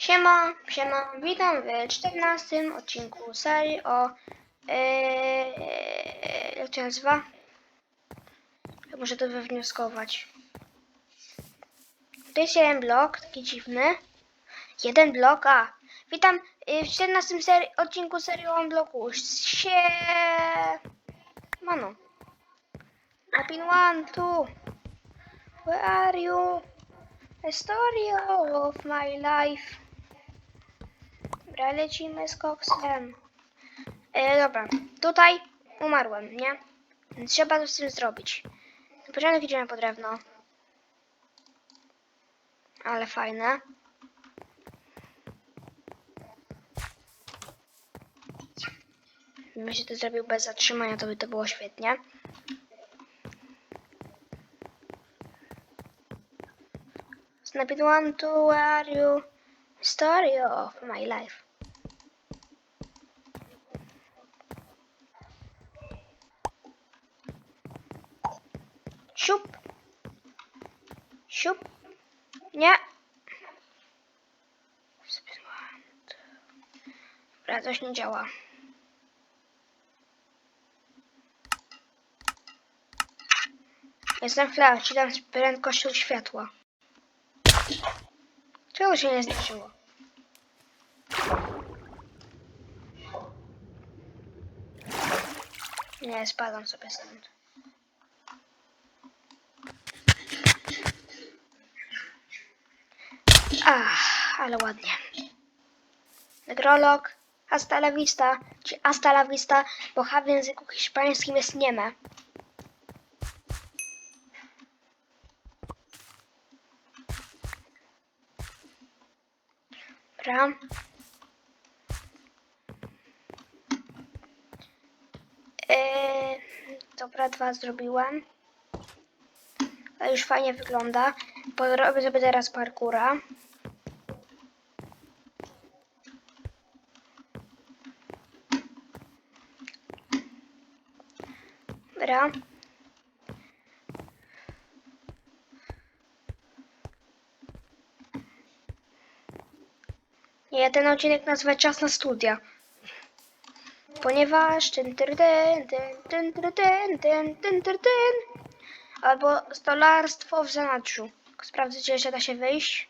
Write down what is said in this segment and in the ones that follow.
Siema, siema, witam w 14 odcinku serii o... Yy, jak to nazywa? Muszę to wywnioskować. To jest jeden blok, taki dziwny. Jeden blok, a. Witam yy, w 14 seri odcinku serii o bloku. Sie... Mano. Napin one, two. Where are you? A story of my life. Dobra, lecimy z koksem. E, dobra, tutaj umarłem, nie? Trzeba coś z tym zrobić. Na początek idziemy po drewno. Ale fajne. Gdybym się to zrobił bez zatrzymania, to by to było świetnie. Snap it one, two, are you? Story of my life. Siup. Siup. Nie. Dobra, coś nie działa. Jestem flash, dam z prędkością światła. Czemu się nie zniszczyło? Nie, spadam sobie stąd. Ach, ale ładnie. Negrolog, hasta la vista, czy hasta la vista, bo H w języku hiszpańskim jest nieme. Dobra. Yy, dobra, dwa zrobiłem. To już fajnie wygląda. Robię sobie teraz parkura. Nie, ten odcinek nazwę Czas na studia. Ponieważ ten ten ten ten ten ten ten ten albo stolarstwo w zanadrzu. Sprawdzę, czy jeszcze da się wyjść.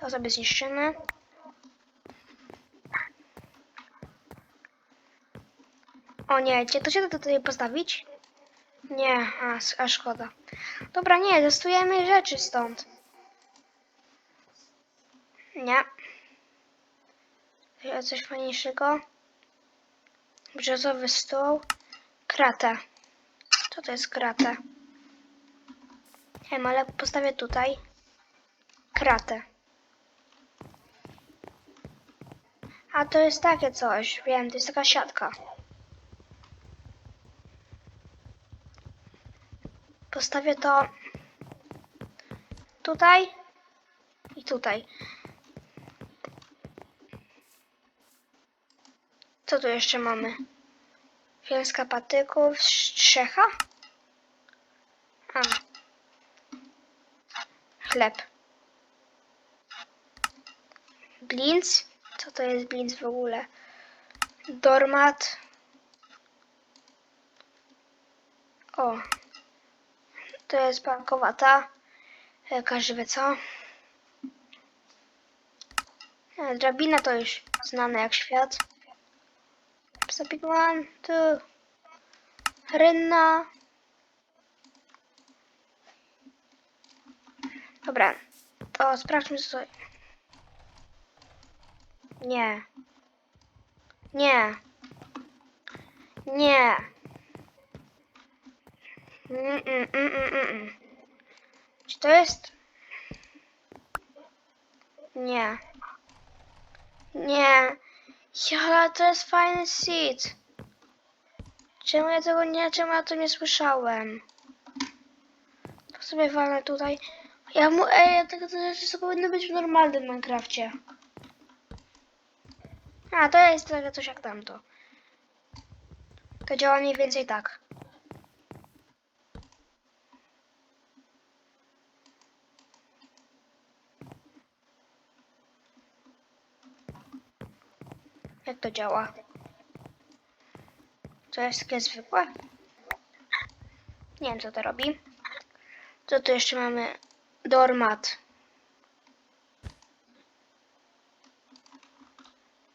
To sobie zniszczymy. O nie, czy to się da tutaj postawić? Nie, a, a szkoda. Dobra, nie, testujemy rzeczy stąd. Nie. Coś- fajniejszego. Brzozowy stół. Kratę. Co to jest kratę? Nie wiem, ale postawię tutaj. Kratę. A to jest takie coś. Wiem, to jest taka siatka. Postawię to tutaj i tutaj. Co tu jeszcze mamy? Wiązka patyków, strzecha? A. Chleb. Blinc? Co to jest blinc w ogóle? Dormat. O. To jest bankowata. Każdy wie co. E, Drabina to już znane jak świat. Stopik one, two. Rynna. Dobra, to sprawdźmy co. Nie. Nie. Nie. Mm. Czy to jest? Nie. Nie. Ja, ale to jest fajny seed. Czemu ja tego nie, czemu ja to nie słyszałem? To sobie walę tutaj. Ja mu, ej, tego te rzeczy powinny być w normalnym Minecrafcie. A, to jest takie coś jak tamto. To działa mniej więcej tak. To działa? To jest takie zwykłe? Nie wiem co to robi. Co tu jeszcze mamy? Dormat.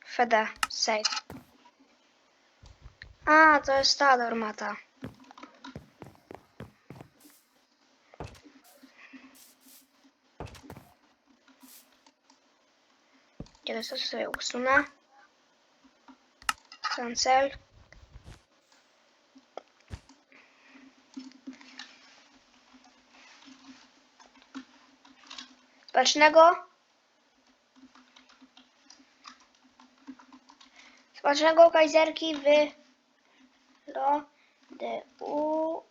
Fede, save. A, to jest ta dormata. Kiedy to sobie usunę. Cancel. Smacznego. Smacznego kajzerki w lo de u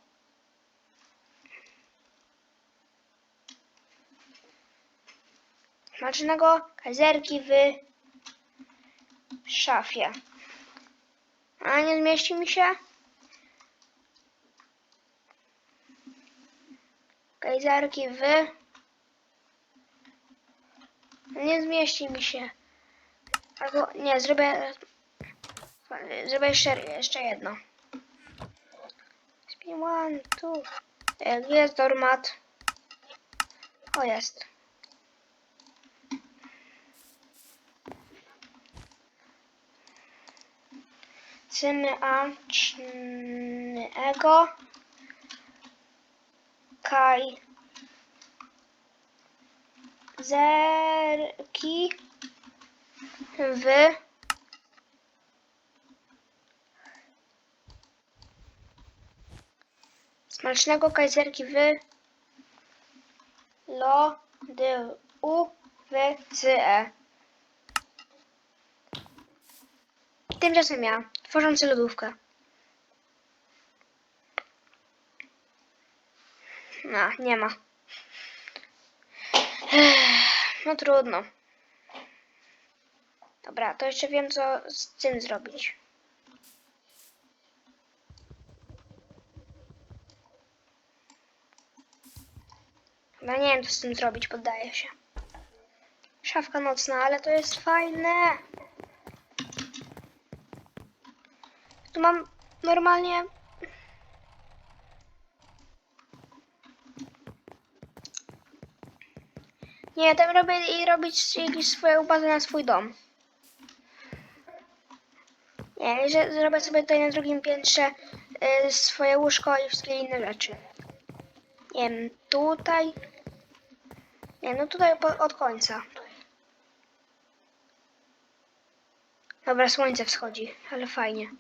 Smacznego kajzerki w szafie. A nie zmieści mi się? Kajzerki w nie zmieści mi się. Albo nie, zrobię. Zrobię jeszcze, jeszcze jedno. Spin one, two. E, jest dormat? O, jest. Cyny a ego. Kaj. Zerki w smacznego kajzerki w lo d u w e Tymczasem ja, tworzący lodówkę. No, nie ma. No trudno. Dobra, to jeszcze wiem co z tym zrobić. Chyba nie wiem co z tym zrobić, poddaję się. Szafka nocna, ale to jest fajne. Mam normalnie... Nie, tam robię i robić jakieś swoje bazę na swój dom. Nie, że zrobię sobie tutaj na drugim piętrze y, swoje łóżko i wszystkie inne rzeczy. Nie wiem, tutaj. Nie, no tutaj po, od końca. Dobra, słońce wschodzi, ale fajnie.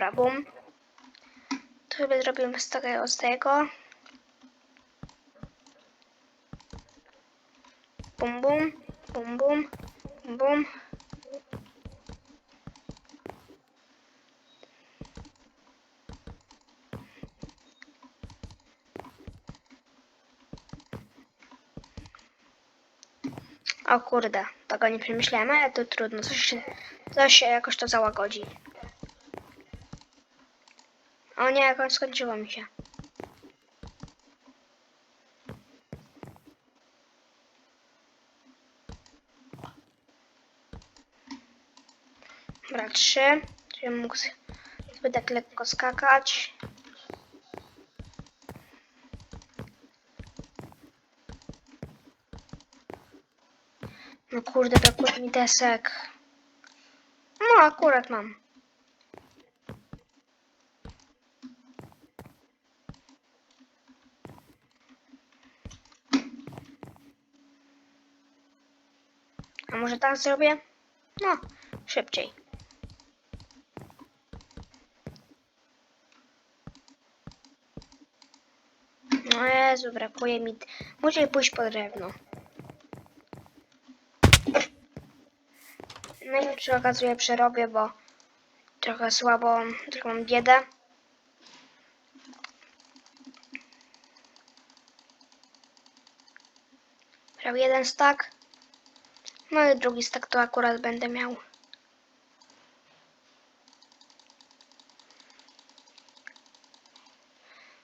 Dobra, bum. To sobie zrobimy z tego, z tego. Bum, bum, bum, bum, bum. O kurde, tego nie przemyślałem, ale to trudno, coś coś się jakoś to załagodzi. O nie, jakoś skończyło mi się. Dobra, trzy. Czyli mógł sobie tak lekko skakać. No kurde, brakuje mi desek. No, akurat mam. A może tak zrobię? No, szybciej. No Jezu, brakuje mi... Muszę pójść po drewno. No i przy okazji przerobię, bo trochę słabo, trochę mam biedę. Prawie jeden stack. No i drugi stak to akurat będę miał.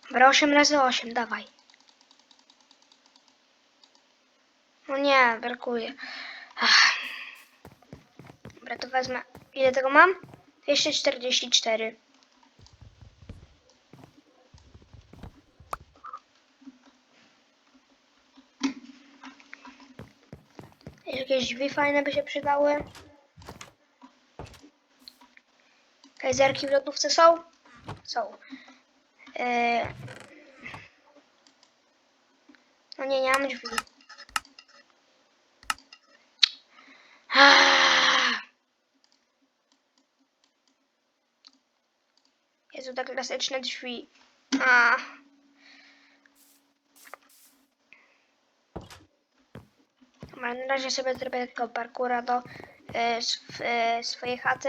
Dobra, 8 razy 8, dawaj. No nie, brakuje. Ach. Dobra, to wezmę. Ile tego mam? 244. Jakieś drzwi fajne by się przydały. Kajzerki w lodówce są? Są. Yy... No nie, nie mam drzwi. Jezu, tak klasyczne drzwi. A. Dobra, na razie sobie zrobię takiego parkura do e, sw, e, swojej chaty.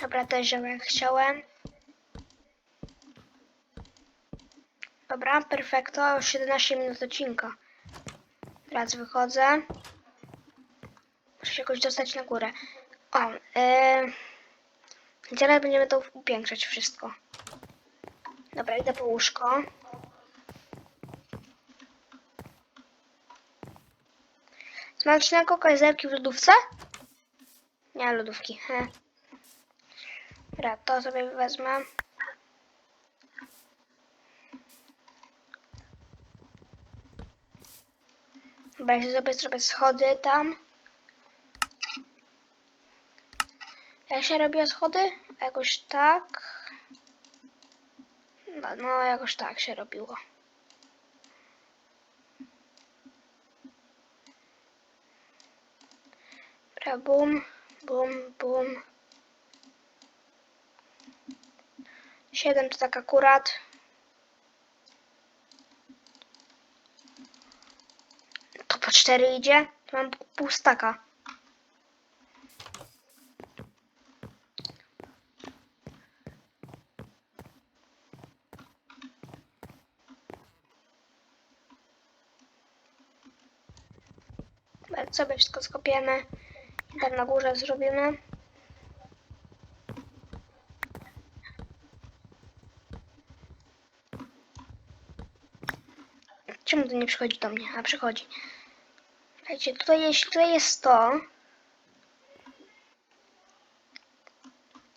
Dobra, żeby jak chciałem. Dobra, perfekto, już 17 minut odcinka. Teraz wychodzę. Jakoś dostać na górę. O, yy... Teraz będziemy to upiększać wszystko. Dobra, idę po łóżko. Smacznego kajzerki w lodówce? Nie, lodówki. He. Dobra, to sobie wezmę. Dobra, ja sobie zrobię schody tam. Jak się robiło schody? Jakoś tak. No, no jakoś tak się robiło. Dobra, bum, bum, bum. Siedem to tak akurat. To po cztery idzie. To mam pół. Sobie wszystko skopiemy i tam na górze zrobimy. Czemu to nie przychodzi do mnie? A przychodzi. Słuchajcie, tutaj jeśli tutaj jest to,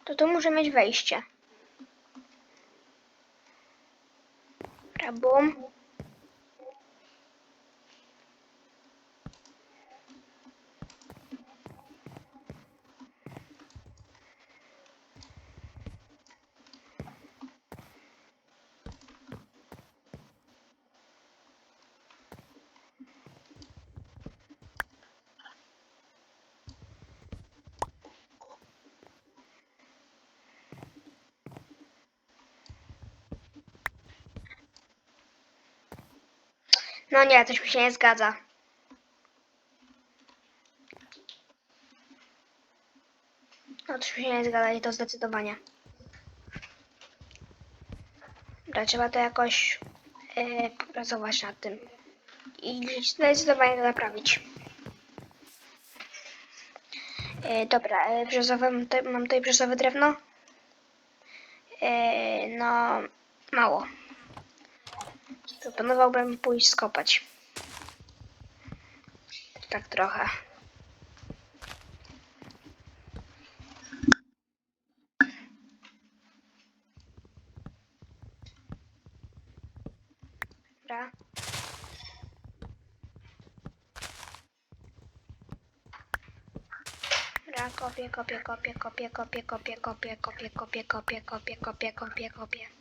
to tu muszę mieć wejście. Dobra, bum. No nie, coś mi się nie zgadza. No coś mi się nie zgadza i to zdecydowanie. Dobra, trzeba to jakoś yy, popracować nad tym. I zdecydowanie to naprawić. Yy, dobra, yy, brzozowe, mam tutaj, mam tutaj brzozowe drewno. No, mało. Proponowałbym pójść skopać. Tak trochę. Dobra. Dobra, kopię, kopię, kopię, kopię, kopię, kopię, kopię, kopię, kopię, kopię, kopię, kopię, kopię, kopię.